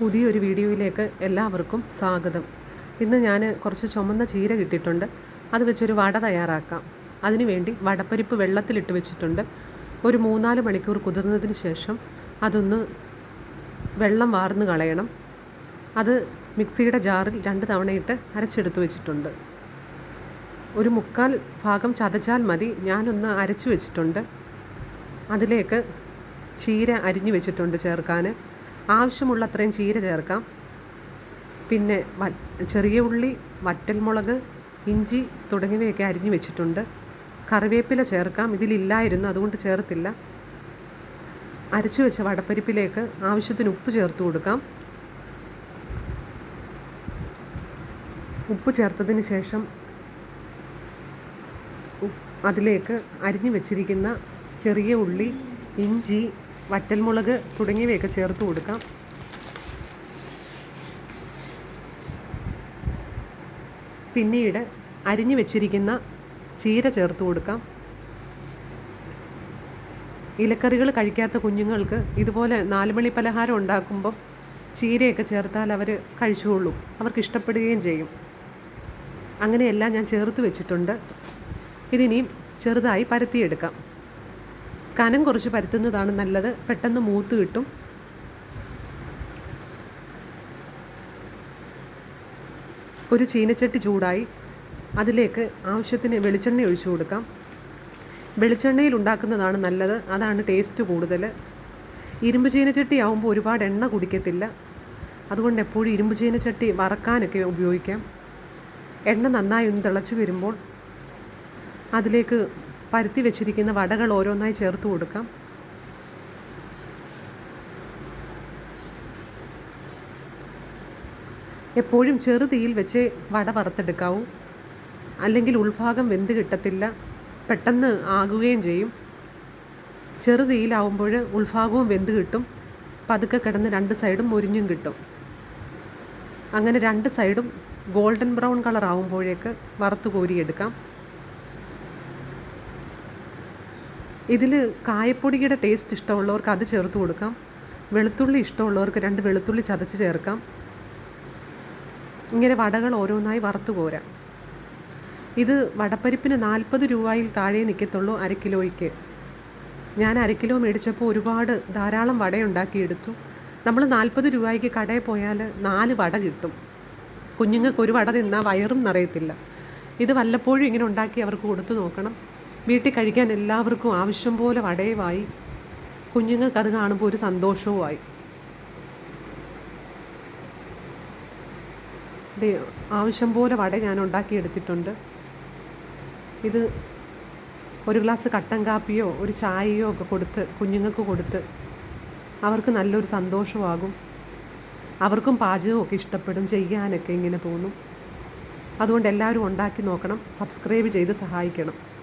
പുതിയൊരു വീഡിയോയിലേക്ക് എല്ലാവർക്കും സ്വാഗതം. ഇന്ന് ഞാൻ കുറച്ച് ചുമന്ന ചീര കിട്ടിയിട്ടുണ്ട്. അത് വെച്ചൊരു വട തയ്യാറാക്കാം. അതിനുവേണ്ടി വടപ്പരിപ്പ് വെള്ളത്തിലിട്ട് വെച്ചിട്ടുണ്ട്. ഒരു മൂന്നാൽ മണിക്കൂർ കുതിർന്നതിന് ശേഷം അതൊന്ന് വെള്ളം വാർന്ന് കളയണം. അത് മിക്സിയുടെ ജാറിൽ രണ്ട് തവണയിട്ട് അരച്ചെടുത്ത് വെച്ചിട്ടുണ്ട്. ഒരു മുക്കാൽ ഭാഗം ചതച്ചാൽ മതി. ഞാനൊന്ന് അരച്ചു വെച്ചിട്ടുണ്ട്. അതിലേക്ക് ചീര അരിഞ്ഞു വെച്ചിട്ടുണ്ട് ചേർക്കാൻ ആവശ്യമുള്ള അത്രയും ചീര ചേർക്കാം. പിന്നെ ചെറിയ ഉള്ളി വറ്റൽമുളക് ഇഞ്ചി തുടങ്ങിയവയൊക്കെ അരിഞ്ഞു വെച്ചിട്ടുണ്ട്. കറിവേപ്പില ചേർക്കാം. ഇതിലില്ലായിരുന്നു അതുകൊണ്ട് ചേർത്തില്ല. അരച്ചു വെച്ച വടപ്പരിപ്പിലേക്ക് ആവശ്യത്തിന് ഉപ്പ് ചേർത്ത് കൊടുക്കാം. ഉപ്പ് ചേർത്തതിന് ശേഷം അതിലേക്ക് അരിഞ്ഞു വെച്ചിരിക്കുന്ന ചെറിയ ഉള്ളി ഇഞ്ചി വറ്റൽമുളക് തുടങ്ങിയവയൊക്കെ ചേർത്ത് കൊടുക്കാം. പിന്നീട് അരിഞ്ഞു വെച്ചിരിക്കുന്ന ചീര ചേർത്ത് കൊടുക്കാം. ഇലക്കറികൾ കഴിക്കാത്ത കുഞ്ഞുങ്ങൾക്ക് ഇതുപോലെ നാലുമണി പലഹാരം ഉണ്ടാക്കുമ്പം ചീരയൊക്കെ ചേർത്താൽ അവർ കഴിച്ചുകൊള്ളും അവർക്ക് ഇഷ്ടപ്പെടുകയും ചെയ്യും. അങ്ങനെയെല്ലാം ഞാൻ ചേർത്ത് വെച്ചിട്ടുണ്ട്. ഇതിനിയും ചെറുതായി പരത്തിയെടുക്കാം. കനം കുറച്ച് പരത്തുന്നതാണ് നല്ലത്. പെട്ടെന്ന് മൂത്ത് കിട്ടും. ഒരു ചീനച്ചട്ടി ചൂടായി. അതിലേക്ക് ആവശ്യത്തിന് വെളിച്ചെണ്ണ ഒഴിച്ചു കൊടുക്കാം. വെളിച്ചെണ്ണയിൽ ഉണ്ടാക്കുന്നതാണ് നല്ലത്. അതാണ് ടേസ്റ്റ് കൂടുതൽ. ഇരുമ്പ് ചീനച്ചട്ടി ആവുമ്പോൾ ഒരുപാട് എണ്ണ കുടിക്കത്തില്ല. അതുകൊണ്ട് എപ്പോഴും ഇരുമ്പ് ചീനച്ചട്ടി വറക്കാനൊക്കെ ഉപയോഗിക്കാം. എണ്ണ നന്നായി ഒന്ന് തിളച്ചു വരുമ്പോൾ അതിലേക്ക് പരുത്തി വെച്ചിരിക്കുന്ന വടകൾ ഓരോന്നായി ചേർത്ത് കൊടുക്കാം. എപ്പോഴും ചെറുതീയിൽ വെച്ച് വട വറുത്തെടുക്കാവൂ. അല്ലെങ്കിൽ ഉൾഭാഗം വെന്ത് കിട്ടത്തില്ല. പെട്ടെന്ന് ആകുകയും ചെയ്യും. ചെറുതീയിലാവുമ്പോൾ ഉൾഭാഗവും വെന്ത് കിട്ടും. പതുക്കെ കിടന്ന് രണ്ട് സൈഡും മുരിഞ്ഞും കിട്ടും. അങ്ങനെ രണ്ട് സൈഡും ഗോൾഡൻ ബ്രൗൺ കളർ ആവുമ്പോഴേക്ക് വറുത്ത് കോരിയെടുക്കാം. ഇതിൽ കായപ്പൊടിയുടെ ടേസ്റ്റ് ഇഷ്ടമുള്ളവർക്ക് അത് ചേർത്ത് കൊടുക്കാം. വെളുത്തുള്ളി ഇഷ്ടമുള്ളവർക്ക് രണ്ട് വെളുത്തുള്ളി ചതച്ച് ചേർക്കാം. ഇങ്ങനെ വടകൾ ഓരോന്നായി വറുത്തു കോരാം. ഇത് വടപ്പരിപ്പിന് നാൽപ്പത് രൂപയിൽ താഴെ നിൽക്കത്തുള്ളൂ അര കിലോയ്ക്ക്. ഞാൻ അര കിലോ മേടിച്ചപ്പോൾ ഒരുപാട് ധാരാളം വടയുണ്ടാക്കിയെടുത്തു നമ്മൾ നാൽപ്പത് രൂപയ്ക്ക് കടയിൽ പോയാൽ നാല് വട കിട്ടും. കുഞ്ഞുങ്ങൾക്ക് ഒരു വട തിന്നാൽ വയറും നിറയത്തില്ല. ഇത് വല്ലപ്പോഴും ഇങ്ങനെ ഉണ്ടാക്കി അവർക്ക് കൊടുത്തു നോക്കണം. വീട്ടിൽ കഴിക്കാൻ എല്ലാവർക്കും ആവശ്യം പോലെ വടയുമായി. കുഞ്ഞുങ്ങൾക്ക് കാണുമ്പോൾ ഒരു സന്തോഷവുമായി. ആവശ്യം പോലെ വട ഞാൻ ഉണ്ടാക്കിയെടുത്തിട്ടുണ്ട്. ഇത് ഒരു ഗ്ലാസ് കട്ടൻ കാപ്പിയോ ഒരു ചായയോ ഒക്കെ കൊടുത്ത് കുഞ്ഞുങ്ങൾക്ക് കൊടുത്ത് അവർക്ക് നല്ലൊരു സന്തോഷമാകും. അവർക്കും പാചകമൊക്കെ ഇഷ്ടപ്പെടും ചെയ്യാനൊക്കെ ഇങ്ങനെ തോന്നും. അതുകൊണ്ട് എല്ലാവരും ഉണ്ടാക്കി നോക്കണം സബ്സ്ക്രൈബ് ചെയ്ത് സഹായിക്കണം.